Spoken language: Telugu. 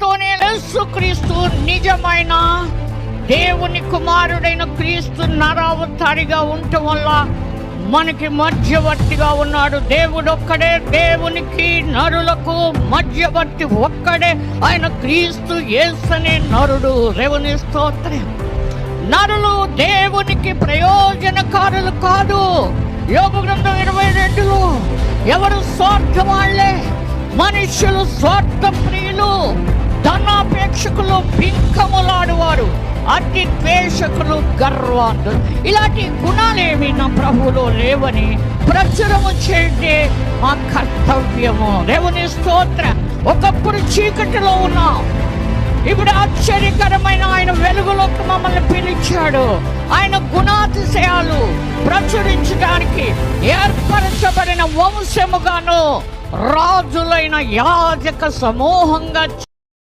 తోనే యేసుక్రీస్తు నిజమైన దేవుని కుమారుడైన క్రీస్తు నరావతారిగా ఉండటం వల్ల మనకి మధ్యవర్తిగా ఉన్నాడు. దేవుడు ఒక్కడే దేవునికి నరులకు మధ్యవర్తి ఒక్కడే. ఆయన క్రీస్తు ఏసనే నరుడు. రేవుని స్తోత్రం. నరులు దేవునికి ప్రయోజనకారులు కాదు. యోగ గ్రంథం ఇరవై రెండులో ఎవరు స్వార్థ వాళ్ళే మనుషులు స్వార్థ ప్రియులు ద్వేషకులు పింకములాడువారు అతి ద్వేషకులు గర్వాంధులు. ఇలాంటి గుణాలేమి నా ప్రభువులో లేవని ప్రచురము చేయటే మా కర్తవ్యము. దేవుని స్తోత్ర. ఒకప్పుడు చీకటిలో ఉన్నాం. ఇప్పుడు ఆశ్చర్యకరమైన ఆయన వెలుగులోకి మమ్మల్ని పిలిచాడు. ఆయన గుణాతిశయాలు ప్రచురించడానికి ఏర్పరచబడిన వంశముగాను రాజులైన యాజక సమూహంగా